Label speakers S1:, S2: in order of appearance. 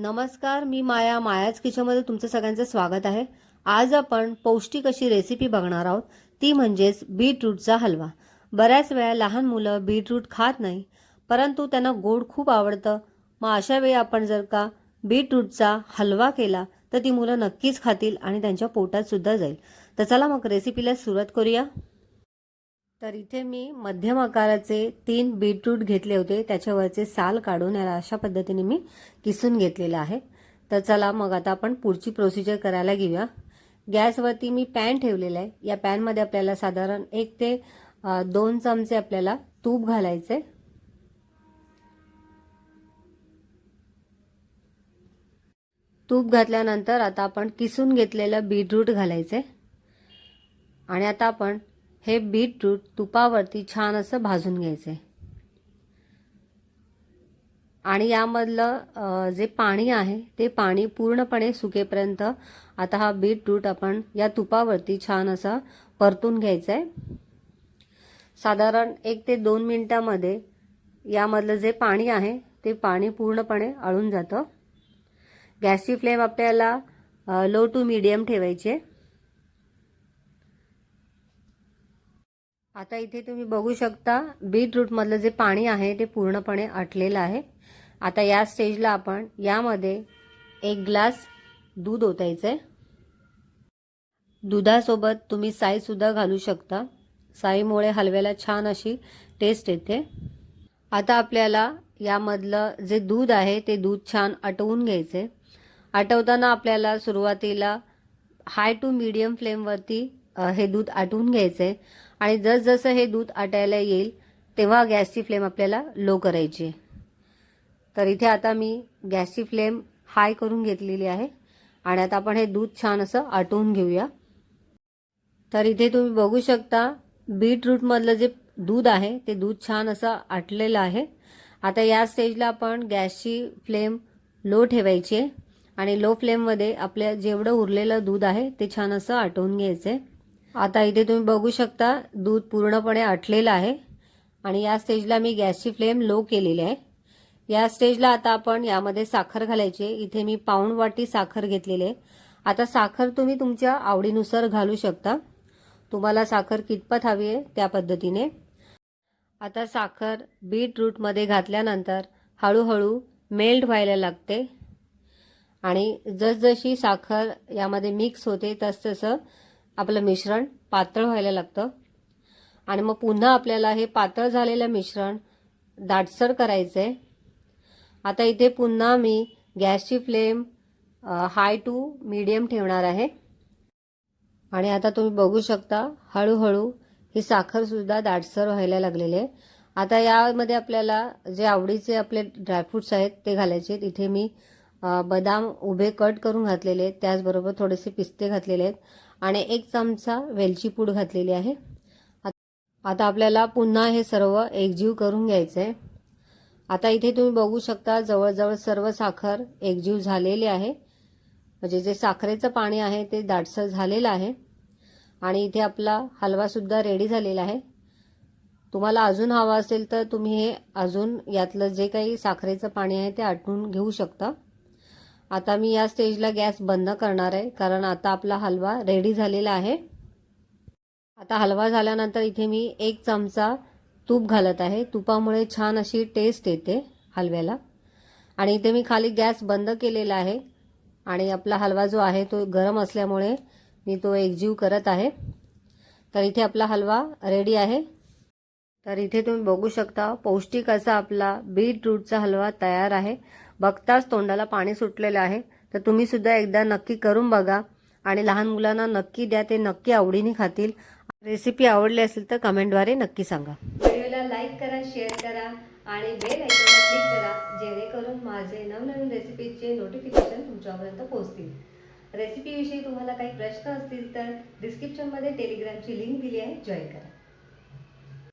S1: नमस्कार मी माया मायाच किचनमध्ये तुमचं सगळ्यांचं स्वागत आहे. आज आपण पौष्टिक अशी रेसिपी बघणार आहोत. ती म्हणजेच बीटरूटचा हलवा. बऱ्याच वेळा लहान मुलं बीटरूट खात नाही परंतु त्यांना गोड खूप आवडतं. मग अशा वेळी आपण जर का बीटरूटचा हलवा केला तर ती मुलं नक्कीच खातील आणि त्यांच्या पोटात सुद्धा जाईल. तर चला मग रेसिपीला सुरुवात करूया. तर इथे मी मध्यम आकाराचे तीन बीटरूट घेतले होते. त्याच्यावरचे साल काढून याला अशा पद्धतीने मी किसून घेतलेलं आहे. तर चला मग आता आपण पुढची प्रोसिजर करायला घेऊया. गॅसवरती मी पॅन ठेवलेला आहे. या पॅनमध्ये आपल्याला साधारण एक ते दोन चमचे आपल्याला तूप घालायचे. तूप घातल्यानंतर आता आपण किसून घेतलेलं बीटरूट घालायचे. आणि आता आपण हे बीटरूट तुपावरती छान असं भाजून घ्यायचं. आहे आणि यामधलं जे पाणी आहे ते पाणी पूर्णपणे सुकेपर्यंत आता हा बीटरूट आपण या तुपावरती छान असा परतून घ्यायचा आहे साधारण एक ते दोन मिनटामध्ये यामधलं जे पाणी आहे ते पाणी पूर्णपणे आळून जातं. गॅसची फ्लेम आपल्याला लो टू मीडियम ठेवायची आहे. आता इथे तुम्ही बघू शकता बीटरूटमधलं जे पाणी आहे ते पूर्णपणे आटलेलं आहे. आता या स्टेजला आपण यामध्ये एक ग्लास दूध ओतायचं आहे दुधासोबत तुम्ही साईसुद्धा घालू शकता. साईमुळे हलव्याला छान अशी टेस्ट येते. आता आपल्याला यामधलं जे दूध आहे ते दूध छान आटवून घ्यायचे आटवताना आपल्याला सुरुवातीला हाय टू मीडियम फ्लेमवरती हे दूध आटवून घ्यायचं. आहे आणि जसजसं हे दूध आटायला येईल तेव्हा गॅसची फ्लेम आपल्याला लो करायची आहे. तर इथे आता मी गॅसची फ्लेम हाय करून घेतलेली आहे. आणि आता आपण हे दूध छान असं आटवून घेऊया. तर इथे तुम्ही बघू शकता बीटरूटमधलं जे दूध आहे ते दूध छान असं आटलेलं आहे. आता या स्टेजला आपण गॅसची फ्लेम लो ठेवायची आहे. आणि लो फ्लेममध्ये आपल्या जेवढं उरलेलं दूध आहे ते छान असं आटवून घ्यायचं आहे. आता इथे तुम्ही बघू शकता दूध पूर्णपणे आटलेलं आहे. आणि या स्टेजला मी गॅसची फ्लेम लो केलेली आहे. या स्टेजला आता आपण यामध्ये साखर घालायची इथे मी पाऊण वाटी साखर घेतलेली आहे. आता साखर तुम्ही तुमच्या आवडीनुसार घालू शकता. तुम्हाला साखर कितपत हवी आहे त्या पद्धतीने. आता साखर बीटरूटमध्ये घातल्यानंतर हळूहळू मेल्ट व्हायला लागते. आणि जसजशी साखर यामध्ये मिक्स होते तसतसं आपलं मिश्रण पातळ व्हायला लागतं. आणि मग पुन्हा आपल्याला हे पातळ झालेलं मिश्रण दाटसर करायचं आहे आता इथे पुन्हा मी गॅसची फ्लेम हाय टू मीडियम ठेवणार आहे. आणि आता तुम्ही बघू शकता हळूहळू ही साखरसुद्धा दाटसर व्हायला लागलेली आहे. आता यामध्ये आपल्याला जे आवडीचे आपले ड्रायफ्रूट्स आहेत ते घालायचे आहेत. इथे मी बदाम उभे कट करून घातलेले आहेत. त्याचबरोबर थोडेसे पिस्ते घातलेले आहेत. आणि एक चमचा वेलची पूड घातलेली आहे. आता आपल्याला पुन्हा हे सर्व एकजीव करून घ्यायचं आहे आता इथे तुम्ही बघू शकता जवळजवळ सर्व साखर एकजीव झालेली आहे. म्हणजे जे साखरेचं पाणी आहे ते दाटसर झालेलं आहे. आणि इथे आपला हलवासुद्धा रेडी झालेला आहे. तुम्हाला अजून हवा असेल तर तुम्ही हे अजून यातलं जे काही साखरेचं पाणी आहे ते आटून घेऊ शकता. आता मी या स्टेजला गॅस बंद करणार आहे कारण आता आपला हलवा रेडी झालेला आहे. आता हलवा झाल्यानंतर इथे मी एक चमचा तूप घालत आहे. तुपामुळे छान अशी टेस्ट येते हलव्याला. आणि इथे मी खाली गॅस बंद केलेला आहे. आणि आपला हलवा जो आहे तो गरम असल्यामुळे मी तो एकजीव करत आहे. तर इथे आपला हलवा रेडी आहे. तर इथे तुम्ही बघू शकता पौष्टिक असा आपला बीटरूटचा हलवा तयार आहे. बघताच तोंडाला पाणी सुटलेलं आहे. तर तुम्ही सुद्धा एकदा नक्की करून बघा आणि लहान मुलांना नक्की द्या ते नक्की आवडीने खातील. रेसिपी आवडली असेल तर कमेंटद्वारे नक्की सांगा. व्हिडिओला लाईक करा शेअर करा आणि बेल आयकॉनला क्लिक करा जेणेकरून माझे नवनवीन रेसिपीचे नोटिफिकेशन तुमच्यापर्यंत पोहोचतील. रेसिपीविषयी तुम्हाला काही प्रश्न असतील तर डिस्क्रिप्शनमध्ये टेलिग्रामची लिंक दिली आहे. जॉईन करा.